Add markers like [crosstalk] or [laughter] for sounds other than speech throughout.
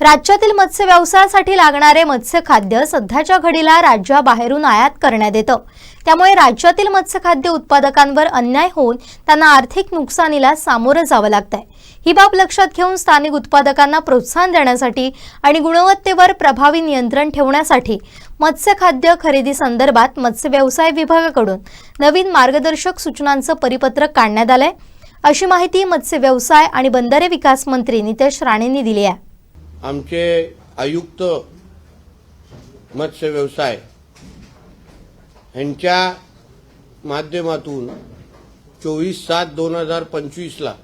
राज्यातील मत्स्य व्यवसायासाठी लागणारे मत्स्य खाद्य सध्याच्या घडीला राज्याबाहेरून आयात करण्यात येतं. त्यामुळे राज्यातील मत्स्यखाद्य उत्पादकांवर अन्याय होऊन त्यांना आर्थिक नुकसानीला सामोरं जावं लागतंय. ही बाब लक्षात घेऊन स्थानिक उत्पादकांना प्रोत्साहन देण्यासाठी आणि गुणवत्तेवर प्रभावी नियंत्रण ठेवण्यासाठी मत्स्यखाद्य खरेदी संदर्भात मत्स्य व्यवसाय विभागाकडून नवीन मार्गदर्शक सूचनांचं परिपत्रक काढण्यात आलंय. अशी माहिती मत्स्य व्यवसाय आणि बंदरे विकास मंत्री नितेश राणेंनी दिली आहे. आमचे आयुक्त मत्स्य व्यवसाय यांच्या माध्यमातून चोवीस सात दोन हजार पंचवीसला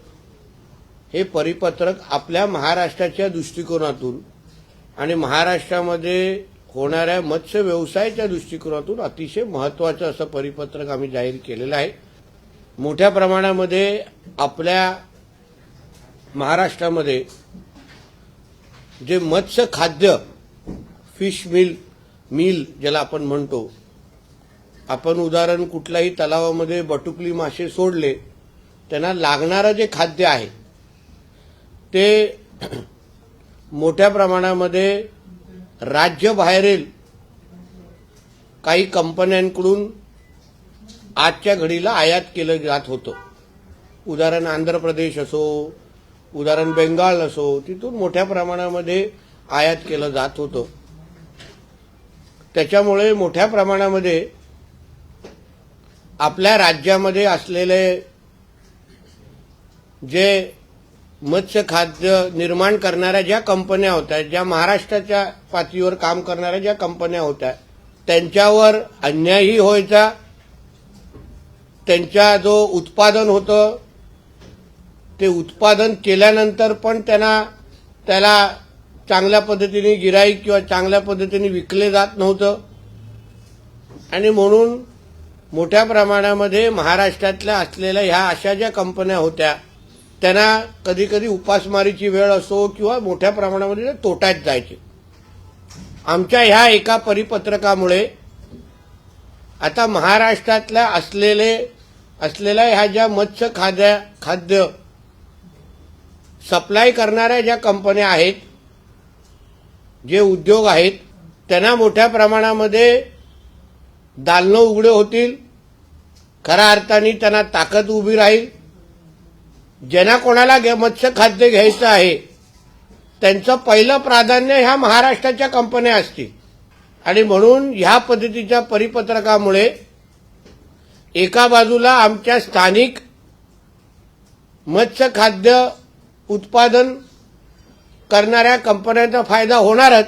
हे परिपत्रक आपल्या महाराष्ट्राच्या दृष्टिकोनातून आणि महाराष्ट्रामध्ये होणाऱ्या मत्स्य व्यवसायाच्या दृष्टिकोनातून अतिशय महत्त्वाचं असं परिपत्रक आम्ही जाहीर केलेलं आहे. मोठ्या प्रमाणामध्ये आपल्या महाराष्ट्रामध्ये जे मत्स्य खाद्य फिश मिल मिल ज्याला आपण म्हणतो. आपण उदाहरण कुठल्याही तलावामध्ये बटुकली मासे सोडले त्यांना लागणारं जे खाद्य आहे ते [clears throat] मोठ्या प्रमाणामध्ये राज्यबाहेरील काही कंपन्यांकडून आजच्या घडीला आयात केलं जात होतं. उदाहरण आंध्र प्रदेश असो उदाहरण बेंगाल असो तिथून मोठ्या प्रमाणामध्ये आयात केलं जात होतं. त्याच्यामुळे मोठ्या प्रमाणामध्ये आपल्या राज्यामध्ये असलेले जे मत्स्य खाद्य निर्माण करणाऱ्या ज्या कंपन्या होत्या ज्या महाराष्ट्राच्या पातळीवर काम करणाऱ्या ज्या कंपन्या होत्या त्यांच्यावर अन्यायही व्हायचा त्यांच्या जो उत्पादन होतं ते उत्पादन केल्यानंतर पण त्यांना त्याला चांगल्या पद्धतीने गिराईक किंवा चांगल्या पद्धतीने विकले जात नव्हतं. आणि म्हणून मोठ्या प्रमाणामध्ये महाराष्ट्रातल्या असलेल्या ह्या अशा ज्या कंपन्या होत्या त्यांना कधीकधी उपासमारीची वेळ असो किंवा मोठ्या प्रमाणामध्ये ते तोट्यात जायचे. आमच्या ह्या एका परिपत्रकामुळे आता महाराष्ट्रातल्या असलेले असलेल्या ह्या ज्या मत्स्य खाद्य खाद्य सप्लाय करणाऱ्या ज्या कंपन्या आहेत जे उद्योग आहेत त्यांना मोठ्या प्रमाणामध्ये दालनं उघडे होतील खऱ्या अर्थाने त्यांना ताकद उभी राहील. ज्यांना कोणाला घे- मत्स्य खाद्य घ्यायचं आहे त्यांचं पहिलं प्राधान्य ह्या महाराष्ट्राच्या कंपन्या असतील. आणि म्हणून ह्या पद्धतीच्या परिपत्रकामुळे एका बाजूला आमच्या स्थानिक मत्स्य खाद्य उत्पादन करणाऱ्या कंपन्यांचा फायदा होणारच.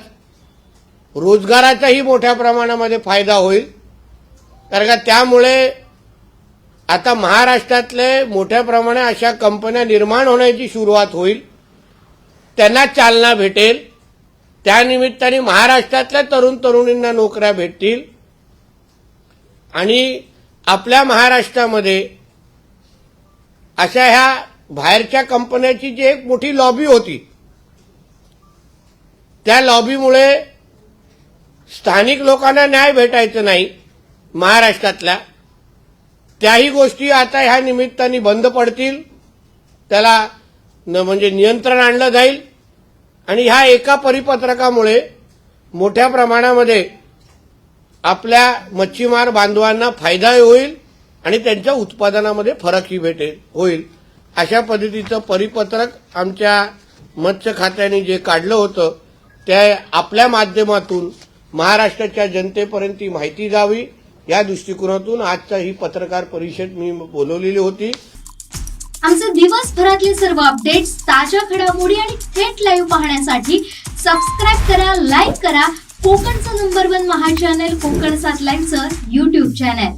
रोजगाराचाही मोठ्या प्रमाणामध्ये फायदा होईल. कारण का त्यामुळे आता महाराष्ट्रातले मोठ्या प्रमाणात अशा कंपन्या निर्माण होण्याची सुरुवात होईल. त्यांना चालना भेटेल. त्यानिमित्ताने महाराष्ट्रातल्या तरुण तरुणींना नोकऱ्या भेटतील. आणि आपल्या महाराष्ट्रामध्ये अशा ह्या बाहेरच्या कंपन्याची जी एक मोठी लॉबी होती त्या लॉबीमुळे स्थानिक लोकांना न्याय भेटायचं नाही महाराष्ट्रातल्या. त्याही गोष्टी आता ह्या निमित्ताने बंद पडतील त्याला न म्हणजे नियंत्रण आणलं जाईल आणि ह्या एका परिपत्रकामुळे मोठ्या प्रमाणामध्ये आपल्या मच्छीमार बांधवांना फायदाही होईल आणि त्यांच्या उत्पादनामध्ये फरकही भेटेल होईल. अशा पद्धतीचं परिपत्रक आमच्या मत्स्य खात्याने जे काढलं होतं ते आपल्या माध्यमातून महाराष्ट्राच्या जनतेपर्यंत ती माहिती जावी या दृष्टिकोनातून आजचा ही पत्रकार परिषद मी बोलवलेली होती. आमचे दिवसभरातले सर्व अपडेट्स ताज्या घडामोडी आणि थेट लाईव्ह पाहण्यासाठी सबस्क्राईब करा लाईक करा. कोकणचं नंबर वन महा चॅनल कोकण सात लाईनचं युट्यूब चॅनल